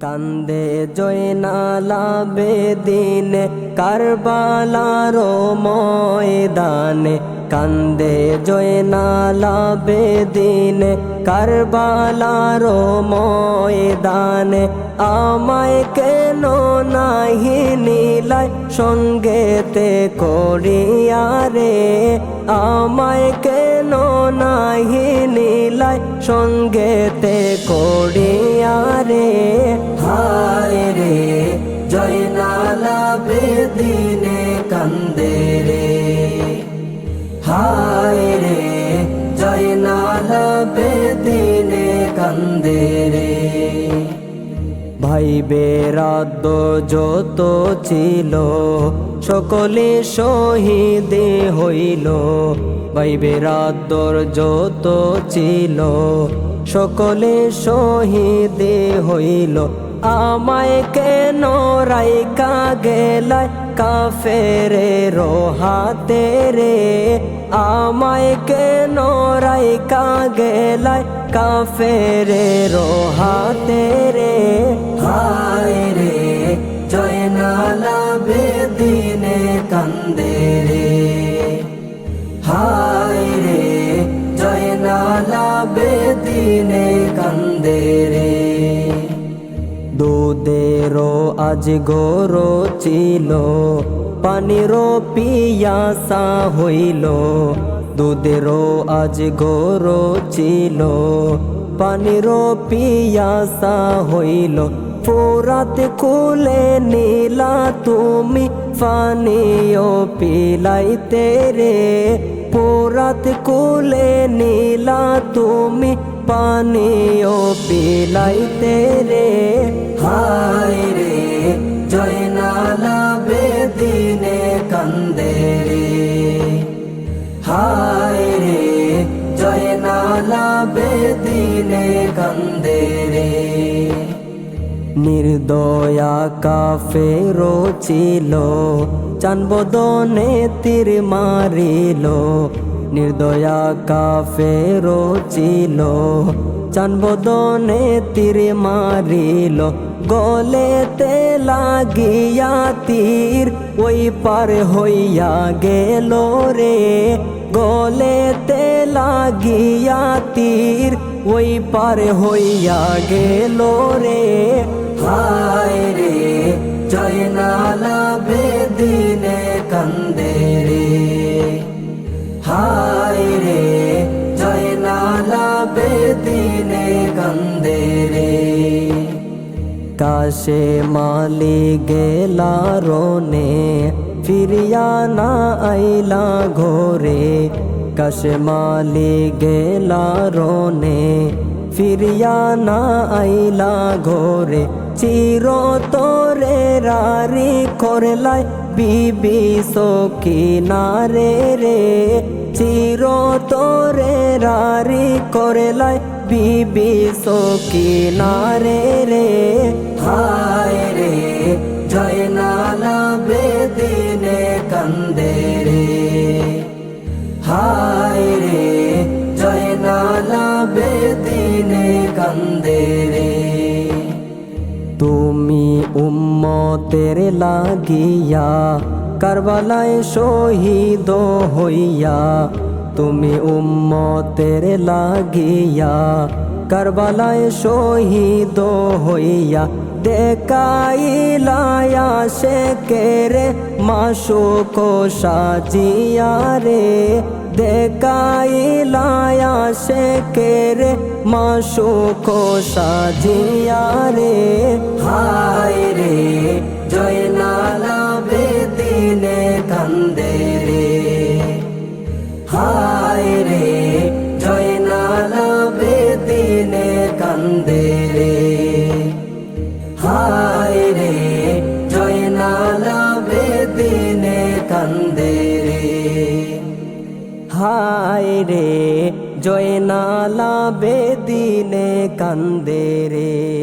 কান্দে জয়নালা বেদিন কারবালার ময়দানে। কান্দে জয়নালা বেদিন কারবালার ময়দানে। আমায় কেন নাহি নিলাই সঙ্গেতে করিয়া রে, আমায় কেন নাহি নিলাই সঙ্গেতে করিয়া রে? হায় রে, জয়নালা নালা কান্দে ভাই বেরাদ্দ যত ছিল, সকলে শহীদ হইল। ভাই বেরাদ্দর যত ছিল, সকলে শহীদ হইল। আমায় কেন রাইকা গেলায় কাফেরে রোহাতে রে? আমায় কেন রাইকা গেলায় কাফেরে রোহাতে রে? হায় রে, জয়নালা বেদিনে কান্দে রে। হায় রে, জয়নালা বেদিনে কান্দে রে। দুধেরও আজ গরো ছিল পানিরও পিয়াসা হইল, দুধেরও আজ গরো ছিল। পানিরও পিয়াসা হইল, ফোরাত খুলে নীলা তুমি পানিও পিলাইতে রে। পোরাত কুলে নীলা তুমি পানিও পিলাইতে রে। হায় রে জয়নালা বেদিনে নির্দয়া কাফেরো ছিল চানবদনে তীর মারিল। নির্দয়া কাফেরো ছিল চানবদনে তীর মারিল। গলেতে লাগিয়া তীর ওই পার হইয়া গেল রে। গলেতে লাগিয়া তীর ওই পার হইয়া গেল রে। হায় রে জয়নালা বেদিনে কান্দে রে হায় রে জয়নালা বেদিনে কান্দে রে কাশে মালি গেলা রোনে, ফিরিয়া না আইলা ঘোরে। কাশে মালি গেলা রোনে, ফিরিয়া না আইলা ঘোরে। চির তোরে রারি করলাই বিবি সকি নারে রে। চির তোরে রারি করলাই বিবি সকি নারে রে। হায় রে জয়নালা বেদিনে কান্দে রে। হায় রে জয়নালা বেদিনে কান্দে উম্মতের লাগিয়া কারবালায় শহীদ হইয়া তুমি উম্মতের লাগিয়া কারবালায় শহীদ হইয়া দেখাইলায়া সে কেরে মাসুক সাজিয়া রে। দেখাইলায়া সে কেরে মাসুক সাজিয়া রে। হায় রে জয়নালা কান্দে রে। হায় রে জয়নালা বেদিনে কান্দে রে। হায় রে জয়নালা বেদিনে কান্দে রে।